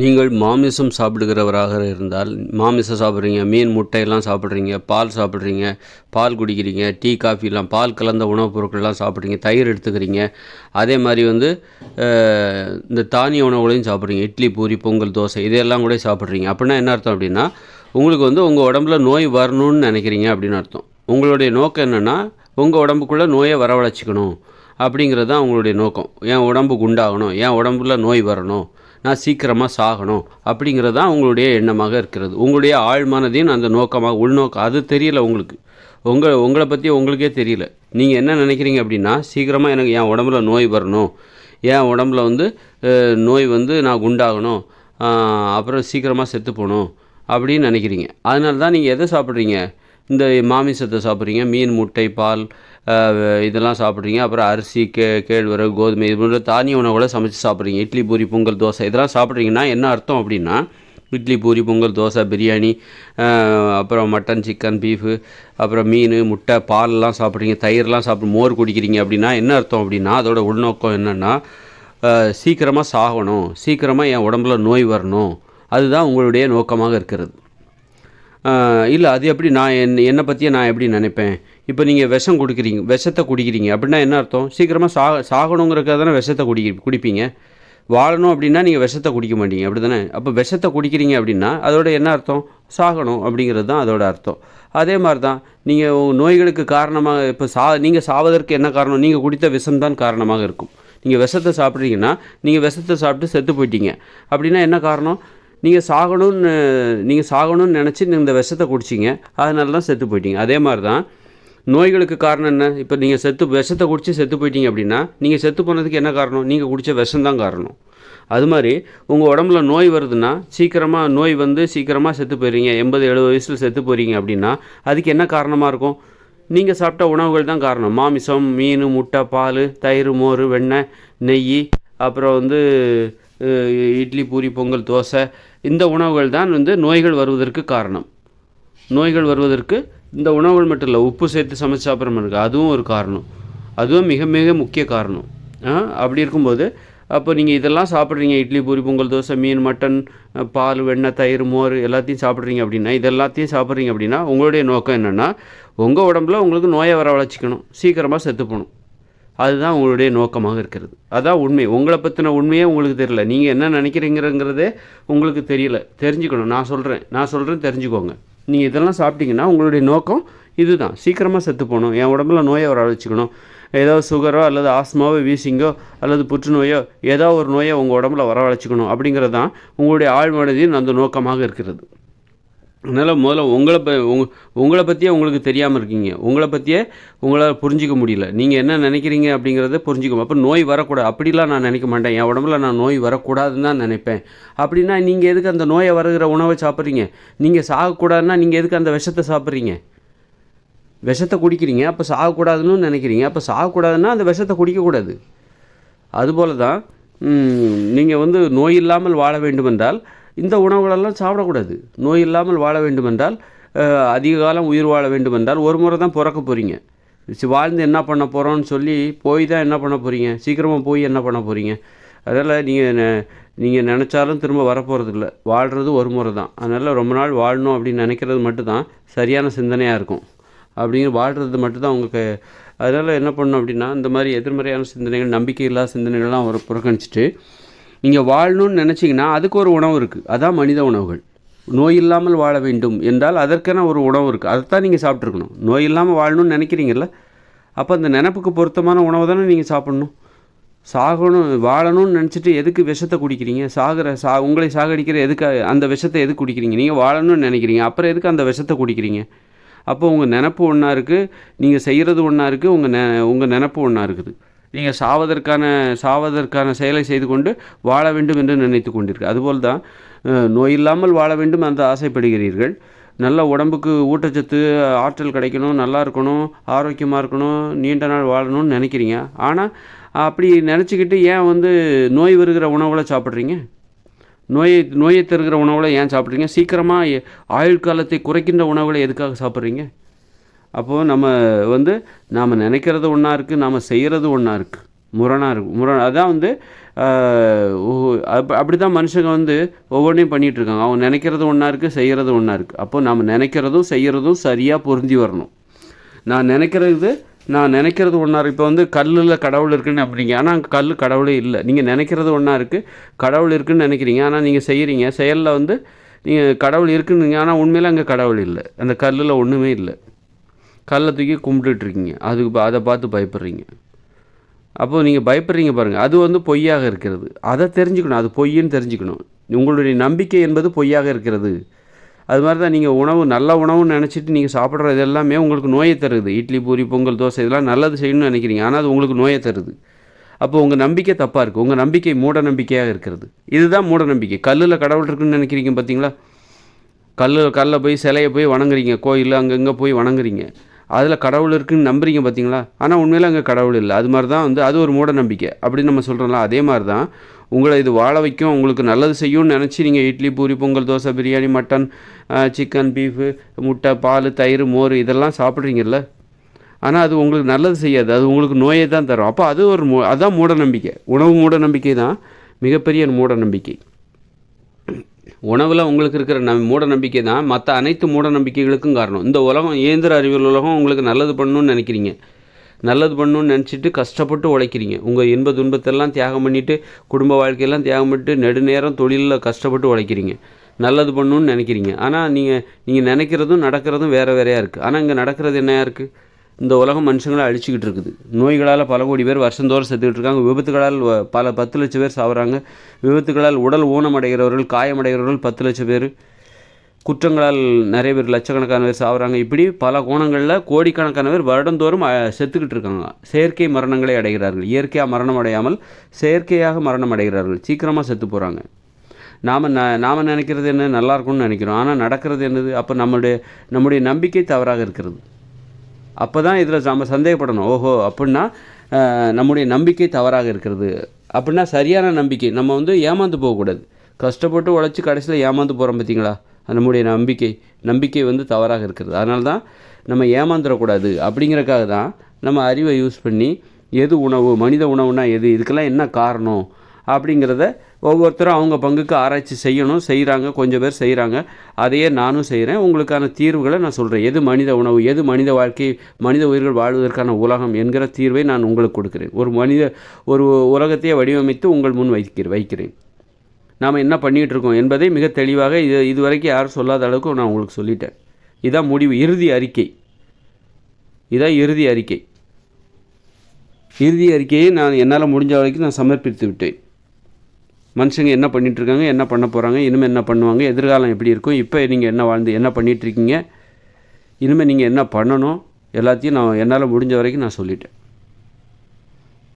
நீங்கள் மாமிசம் சாப்பிடுகிறவராக இருந்தால் மாமிசம் சாப்பிட்றீங்க மீன் முட்டையெல்லாம் சாப்பிட்றீங்க பால் சாப்பிட்றீங்க பால் குடிக்கிறீங்க டீ காஃபிலாம் பால் கலந்த உணவுப் பொருட்கள்லாம் சாப்பிட்றீங்க தயிர் எடுத்துக்கிறீங்க. அதே மாதிரி வந்து இந்த தானிய உணவுகளையும் சாப்பிட்றீங்க. இட்லி பூரி பொங்கல் தோசை இதெல்லாம் கூட சாப்பிட்றீங்க. அப்படின்னா என்ன அர்த்தம் அப்படின்னா உங்களுக்கு வந்து உங்கள் உடம்புல நோய் வரணும்னு நினைக்கிறீங்க அப்படின்னு அர்த்தம். உங்களுடைய நோக்கம் என்னென்னா உங்கள் உடம்புக்குள்ளே நோயை வரவழைச்சிக்கணும். அப்படிங்கிறது தான் உங்களுடைய நோக்கம். என் உடம்பு குண்டாகணும் என் உடம்புல நோய் வரணும். நான் சீக்கிரமாக சாகணும் அப்படிங்கிறது தான் உங்களுடைய எண்ணமாக இருக்கிறது. உங்களுடைய ஆழ்மானதையும் அந்த நோக்கமாக உள்நோக்கம் அது தெரியல உங்களுக்கு. உங்கள் உங்களை பற்றி உங்களுக்கே தெரியல. நீங்கள் என்ன நினைக்கிறீங்க அப்படின்னா சீக்கிரமாக எனக்கு என் உடம்புல நோய் வரணும். என் உடம்புல வந்து நோய் வந்து நான் குண்டாகணும். அப்புறம் சீக்கிரமாக செத்து போகணும் அப்படின்னு நினைக்கிறீங்க. அதனால தான் நீங்கள் எதை சாப்பிட்றீங்க? இந்த மாமிசத்தை சாப்பிட்றீங்க மீன் முட்டை பால் இதெல்லாம் சாப்பிட்றீங்க அப்புறம் அரிசி கே கேழ்வரகு கோதுமை இது போன்ற தானிய உணவுகளை சமைச்சு சாப்பிட்றீங்க. இட்லி பூரி பொங்கல் தோசை இதெல்லாம் சாப்பிட்றீங்கன்னா என்ன அர்த்தம் அப்படின்னா இட்லி பூரி பொங்கல் தோசை பிரியாணி அப்புறம் மட்டன் சிக்கன் பீஃபு அப்புறம் மீன் முட்டை பால்லாம் சாப்பிட்றீங்க தயிர்லாம் சாப்பிட்டு மோர் குடிக்கிறீங்க அப்படின்னா என்ன அர்த்தம் அப்படின்னா அதோட உள்நோக்கம் என்னென்னா சீக்கிரமாக சாகணும் சீக்கிரமாக என் உடம்புல நோய் வரணும். அதுதான் உங்களுடைய நோக்கமாக இருக்கிறது. இல்லை அது எப்படி நான் என் என்னை பற்றியே நான் எப்படி நினைப்பேன்? இப்போ நீங்கள் விஷம் கொடுக்குறீங்க விஷத்தை குடிக்கிறீங்க அப்படின்னா என்ன அர்த்தம்? சீக்கிரமாக சா சாகணுங்கிறக்காக தானே விஷத்தை குடி குடிப்பீங்க. வாழணும் அப்படின்னா நீங்கள் விஷத்தை குடிக்க மாட்டீங்க அப்படி தானே அப்போ விஷத்தை குடிக்கிறீங்க அப்படின்னா அதோட என்ன அர்த்தம்? சாகணும் அப்படிங்கிறது தான் அதோட அர்த்தம். அதே மாதிரி தான் நீங்கள் நோய்களுக்கு காரணமாக இப்போ சா நீங்கள் சாவதற்கு என்ன காரணம்? நீங்கள் குடித்த விஷம் தான் காரணமாக இருக்கும். நீங்கள் விஷத்தை சாப்பிட்றீங்கன்னா நீங்கள் விஷத்தை சாப்பிட்டு செத்து போயிட்டீங்க. அப்படின்னா என்ன காரணம்? நீங்கள் சாகணும்னு நீங்கள் சாகணும்னு நினச்சி நீங்கள் இந்த விஷத்தை குடிச்சிங்க. அதனால தான் செத்து போயிட்டீங்க. அதே மாதிரி தான் நோய்களுக்கு காரணம் என்ன? இப்போ நீங்கள் செத்து விஷத்தை குடித்து செத்து போயிட்டீங்க அப்படின்னா நீங்கள் செத்து போனதுக்கு என்ன காரணம்? நீங்கள் குடித்த விஷம் தான் காரணம். அது மாதிரி உங்கள் உடம்புல நோய் வருதுன்னா சீக்கிரமாக நோய் வந்து சீக்கிரமாக செத்து போயிடுறீங்க. எண்பது எழுபது வயசில் செத்து போகிறீங்க அப்படின்னா அதுக்கு என்ன காரணமாக இருக்கும்? நீங்கள் சாப்பிட்ட உணவுகள் தான் காரணம். மாமிசம் மீன் முட்டை பால் தயிர் மோர் வெண்ணெய் நெய் அப்புறம் வந்து இட்லி பூரி பொங்கல் தோசை இந்த உணவுகள் தான் வந்து நோய்கள் வருவதற்கு காரணம். நோய்கள் வருவதற்கு இந்த உணவுகள் மட்டும் இல்லை உப்பு சேர்த்து சமைச்சு சாப்பிட்ற மாதிரி இருக்குது அதுவும் ஒரு காரணம். அதுவும் மிக மிக முக்கிய காரணம். அப்படி இருக்கும்போது அப்போ நீங்கள் இதெல்லாம் சாப்பிட்றீங்க இட்லி பூரி பொங்கல் தோசை மீன் மட்டன் பால் வெண்ணெய் தயிர் மோர் எல்லாத்தையும் சாப்பிட்றீங்க அப்படின்னா இது எல்லாத்தையும் சாப்பிட்றீங்க அப்படின்னா உங்களுடைய நோக்கம் என்னென்னா உங்கள் உடம்புல உங்களுக்கு நோயை வரவழைச்சிக்கணும் சீக்கிரமாக செத்து போகணும். அதுதான் உங்களுடைய நோக்கமாக இருக்கிறது. அதான் உண்மை. உங்களை பற்றின உண்மையே உங்களுக்கு தெரியல. நீங்கள் என்ன நினைக்கிறீங்கிறங்கிறதே உங்களுக்கு தெரியல. தெரிஞ்சுக்கணும். நான் சொல்கிறேன் நான் சொல்கிறேன் தெரிஞ்சுக்கோங்க. நீங்கள் இதெல்லாம் சாப்பிட்டீங்கன்னா உங்களுடைய நோக்கம் இதுதான். சீக்கிரமாக செத்து போகணும். என் உடம்புல நோயை வர அழைச்சிக்கணும் ஏதாவது சுகரோ அல்லது ஆஸ்மாவோ வீசிங்கோ அல்லது புற்றுநோயோ ஏதோ ஒரு நோயை உங்கள் உடம்புல வரவழைச்சிக்கணும் அப்படிங்கிறது தான் உங்களுடைய ஆழ்மனதின் அந்த நோக்கமாக இருக்கிறது. அதனால் முதல்ல உங்களை ப உங் உங்களை பற்றியே உங்களுக்கு தெரியாமல் இருக்கீங்க. உங்களை பற்றியே உங்களால் புரிஞ்சிக்க முடியல. நீங்கள் என்ன நினைக்கிறீங்க அப்படிங்கிறத புரிஞ்சுக்கணும். அப்போ நோய் வரக்கூடாது. அப்படிலாம் நான் நினைக்க மாட்டேன். என் உடம்புல நான் நோய் வரக்கூடாதுன்னு தான் நினைப்பேன். அப்படின்னா நீங்கள் எதுக்கு அந்த நோயை வருகிற உணவை சாப்பிட்றீங்க? நீங்கள் சாகக்கூடாதுன்னா நீங்கள் எதுக்கு அந்த விஷத்தை சாப்பிட்றீங்க? விஷத்தை குடிக்கிறீங்க. அப்போ சாகக்கூடாதுன்னு நினைக்கிறீங்க. அப்போ சாகக்கூடாதுன்னா அந்த விஷத்தை குடிக்கக்கூடாது. அதுபோல தான் நீங்கள் வந்து நோய் இல்லாமல் வாழ வேண்டுமென்றால் இந்த உணவுகளெல்லாம் சாப்பிடக்கூடாது. நோய் இல்லாமல் வாழ வேண்டுமென்றால் அதிக காலம் உயிர் வாழ வேண்டுமென்றால் ஒரு முறை தான் பிறக்க போகிறீங்க வாழ்ந்து என்ன பண்ண போகிறோன்னு சொல்லி போய் தான் என்ன பண்ண போகிறீங்க சீக்கிரமாக போய் என்ன பண்ண போகிறீங்க அதனால் நீங்கள் நீங்கள் நினச்சாலும் திரும்ப வரப்போகிறது இல்லை வாழ்கிறது ஒரு முறை தான். அதனால் ரொம்ப நாள் வாழணும் அப்படின்னு நினைக்கிறது மட்டும்தான் சரியான சிந்தனையாக இருக்கும். அப்படிங்கிற வாழ்கிறது மட்டும்தான் உங்களுக்கு அதனால் என்ன பண்ணணும் அப்படின்னா இந்த மாதிரி எதிர்மறையான சிந்தனைகள் நம்பிக்கை இல்லாத சிந்தனைகள்லாம் ஒரு புறக்கணிச்சிட்டு நீங்கள் வாழணும்னு நினச்சிங்கன்னா அதுக்கு ஒரு உணவு இருக்குது அதான் மனித உணவுகள். நோய் இல்லாமல் வாழ வேண்டும் என்றால் அதற்கான ஒரு உணவு இருக்குது அதைத்தான் நீங்கள் சாப்பிட்ருக்கணும் நோய் இல்லாமல் வாழணும்னு நினைக்கிறீங்கல்ல? அப்போ அந்த நினப்புக்கு பொருத்தமான உணவு தானே நீங்கள் சாப்பிட்ணும். சாகணும் வாழணும்னு நினச்சிட்டு எதுக்கு விஷத்தை குடிக்கிறீங்க? சாகிற சா உங்களை சாகடிக்கிற எதுக்கு அந்த விஷத்தை எதுக்கு குடிக்கிறீங்க? நீங்கள் வாழணும்னு நினைக்கிறீங்க. அப்புறம் எதுக்கு அந்த விஷத்தை குடிக்கிறீங்க? அப்போ உங்கள் நினப்பு ஒன்றா இருக்குது நீங்கள் செய்கிறது ஒன்றா இருக்குது உங்கள் நெ உங்கள் நினப்பு ஒன்றா இருக்குது. நீங்கள் சாவதற்கான சாவதற்கான செயலை செய்து கொண்டு வாழ வேண்டும் என்று நினைத்து கொண்டீர்கள் அதுபோல் தான் நோய் இல்லாமல் வாழ வேண்டும் என்று ஆசைப்படுகிறீர்கள். நல்ல உடம்புக்கு ஊட்டச்சத்து ஆற்றல் கிடைக்கணும் நல்லா இருக்கணும் ஆரோக்கியமாக இருக்கணும் நீண்ட நாள் வாழணும்னு நினைக்கிறீங்க. ஆனால் அப்படி நினச்சிக்கிட்டு ஏன் வந்து நோய் வருகிற உணவுகளை சாப்பிட்றீங்க? நோயை நோயை தருகிற உணவுகளை ஏன் சாப்பிட்றீங்க? சீக்கிரமாக ஆயுள் காலத்தை குறைக்கின்ற உணவுகளை எதுக்காக சாப்பிட்றீங்க? அப்போது நம்ம வந்து நாம் நினைக்கிறது ஒன்றா இருக்குது நாம் செய்கிறது ஒன்றா இருக்குது முரணாக இருக்கும் முரண் அதான் வந்து அப் அப்படி தான் மனுஷங்க வந்து ஒவ்வொன்றையும் பண்ணிகிட்ருக்காங்க அவங்க நினைக்கிறது ஒன்றா இருக்குது செய்கிறது ஒன்றா இருக்குது அப்போது நம்ம நினைக்கிறதும் செய்கிறதும் சரியாக பொருந்தி வரணும். நான் நினைக்கிறது நான் நினைக்கிறது ஒன்றா இருக்குது இப்போ வந்து கல்லில் கடவுள் இருக்குன்னு அப்படிங்க ஆனால் அங்கே கல் கடவுளே இல்லை. நீங்கள் நினைக்கிறது ஒன்றா இருக்குது கடவுள் இருக்குன்னு நினைக்கிறீங்க. ஆனால் நீங்கள் செய்கிறீங்க செயலில் வந்து நீங்கள் கடவுள் இருக்குன்னு ஆனால் உண்மையில் அங்கே கடவுள் இல்லை. அந்த கல்லில் ஒன்றுமே இல்லை. கல்லை தூக்கி கும்பிட்டுட்ருக்கீங்க. அதுக்கு அதை பார்த்து பயப்படுறீங்க. அப்போது நீங்கள் பயப்படுறீங்க பாருங்கள் அது வந்து பொய்யாக இருக்கிறது. அதை தெரிஞ்சுக்கணும். அது பொய்ன்னு தெரிஞ்சுக்கணும். உங்களுடைய நம்பிக்கை என்பது பொய்யாக இருக்கிறது. அது மாதிரி தான் நீங்கள் உணவு நல்ல உணவுன்னு நினச்சிட்டு நீங்கள் சாப்பிட்றது எல்லாமே உங்களுக்கு நோயை தருது. இட்லி பூரி பொங்கல் தோசை இதெல்லாம் நல்லது செய்யணும்னு நினைக்கிறீங்க. ஆனால் அது உங்களுக்கு நோயை தருது. அப்போ உங்கள் நம்பிக்கை தப்பாக இருக்குது உங்கள் நம்பிக்கை மூட நம்பிக்கையாக இருக்கிறது. இதுதான் மூட நம்பிக்கை. கல்லில் கடவுள் இருக்குன்னு நினைக்கிறீங்க பார்த்தீங்களா கல் கல்லில் போய் சிலையை போய் வணங்குறீங்க. கோயில் அங்கங்கே போய் வணங்குறீங்க. அதில் கடவுள் இருக்குன்னு நம்புறீங்க பார்த்தீங்களா ஆனால் உண்மையில் அங்கே கடவுள் இல்லை. அது மாதிரி தான் வந்து அது ஒரு மூட நம்பிக்கை. அப்படின்னு நம்ம சொல்கிறோம்ல அதே மாதிரி தான் உங்களை இது வாழ வைக்கும் உங்களுக்கு நல்லது செய்யும்னு நினச்சி நீங்கள் idli puri pongal dosa biryani mutton chicken beef முட்டை பால் தயிர் மோர் இதெல்லாம் சாப்பிட்றீங்கல்ல? ஆனால் அது உங்களுக்கு நல்லது செய்யாது. அது உங்களுக்கு நோயை தான் தரும். அப்போ அது ஒரு மூ அதுதான் மூட நம்பிக்கை. உணவு மூட நம்பிக்கை தான் மிகப்பெரிய மூட நம்பிக்கை. உணவில் உங்களுக்கு இருக்கிற நம் மூட நம்பிக்கை தான் மற்ற அனைத்து மூட நம்பிக்கைகளுக்கும் காரணம். இந்த உலகம் இயந்திர அறிவியல் உலகம் உங்களுக்கு நல்லது பண்ணணும்னு நினைக்கிறீங்க. நல்லது பண்ணணும்னு நினச்சிட்டு கஷ்டப்பட்டு உழைக்கிறீங்க. உங்கள் இன்ப துன்பத்தெல்லாம் தியாகம் பண்ணிவிட்டு குடும்ப வாழ்க்கையெல்லாம் தியாகம் பண்ணிட்டு நெடுநேரம் தொழிலில் கஷ்டப்பட்டு உழைக்கிறீங்க. நல்லது பண்ணணும்னு நினைக்கிறீங்க. ஆனால் நீங்கள் நீங்கள் நினைக்கிறதும் நடக்கிறதும் வேறு வேறையாக இருக்குது ஆனால் இங்கே நடக்கிறது என்னையாக இருக்குது இந்த உலகம் மனுஷங்களை அழிச்சிக்கிட்டு இருக்குது. நோய்களால் பல கோடி பேர் வருஷந்தோறும் செத்துக்கிட்டு இருக்காங்க. விபத்துகளால் பல பத்து லட்சம் பேர் சாவறாங்க. விபத்துகளால் உடல் ஊனமடைகிறவர்கள் காயமடைகிறவர்கள் பத்து லட்சம் பேர். குற்றங்களால் நிறைய பேர் லட்சக்கணக்கான பேர் சாவறாங்க. இப்படி பல கோணங்களில் கோடிக்கணக்கான பேர் வருடந்தோறும் செத்துக்கிட்டு இருக்காங்க. செயற்கை மரணங்களை அடைகிறார்கள். இயற்கையாக மரணம் அடையாமல் செயற்கையாக மரணம் அடைகிறார்கள். சீக்கிரமாக செத்து போகிறாங்க நாம் ந நாம் நினைக்கிறது என்ன? நல்லா இருக்கும்னு நினைக்கிறோம். ஆனால் நடக்கிறது என்னது? அப்போ நம்முடைய நம்முடைய நம்பிக்கை தவறாக இருக்கிறது. அப்போ தான் இதில் நம்ம சந்தேகப்படணும். ஓஹோ அப்படின்னா நம்முடைய நம்பிக்கை தவறாக இருக்கிறது. அப்படின்னா சரியான நம்பிக்கை. நம்ம வந்து ஏமாந்து போகக்கூடாது. கஷ்டப்பட்டு உழைச்சி கடைசியில் ஏமாந்து போகிறோம் பார்த்தீங்களா நம்முடைய நம்பிக்கை. நம்பிக்கை வந்து தவறாக இருக்கிறது. அதனால தான் நம்ம ஏமாந்துடக்கூடாது அப்படிங்கிறக்காக தான் நம்ம அறிவை யூஸ் பண்ணி எது உணவு மனித உணவுனா எது? இதுக்கெல்லாம் என்ன காரணம்? அப்படிங்கிறத ஒவ்வொருத்தரும் அவங்க பங்குக்கு ஆராய்ச்சி செய்யணும் செய்கிறாங்க கொஞ்சம் பேர் செய்கிறாங்க அதையே நானும் செய்கிறேன் உங்களுக்கான தீர்வுகளை நான் சொல்கிறேன் எது மனித உணவு எது மனித வாழ்க்கை மனித உயிர்கள் வாழ்வதற்கான உலகம் என்கிற தீர்வை நான் உங்களுக்கு கொடுக்கிறேன். ஒரு மனித ஒரு உலகத்தையே வடிவமைத்து உங்கள் முன் வைக்கிறேன் வைக்கிறேன். நாம் என்ன பண்ணிகிட்டு இருக்கோம் என்பதை மிக தெளிவாக இது இதுவரைக்கும் யாரும் சொல்லாத அளவுக்கு நான் உங்களுக்கு சொல்லிட்டேன். இதான் முடிவு இறுதி அறிக்கை. இதான் இறுதி அறிக்கை. இறுதி அறிக்கையை நான் என்னால் முடிஞ்ச வரைக்கும் நான் சமர்ப்பித்து விட்டேன். மனுஷங்க என்ன பண்ணிகிட்ருக்காங்க என்ன பண்ண போகிறாங்க இனிமேல் என்ன பண்ணுவாங்க எதிர்காலம் எப்படி இருக்கும் இப்போ நீங்கள் என்ன வாழ்ந்து என்ன பண்ணிகிட்ருக்கீங்க இனிமேல் நீங்கள் என்ன பண்ணணும் எல்லாத்தையும் நான் என்னால் முடிஞ்ச வரைக்கும் நான் சொல்லிட்டேன்.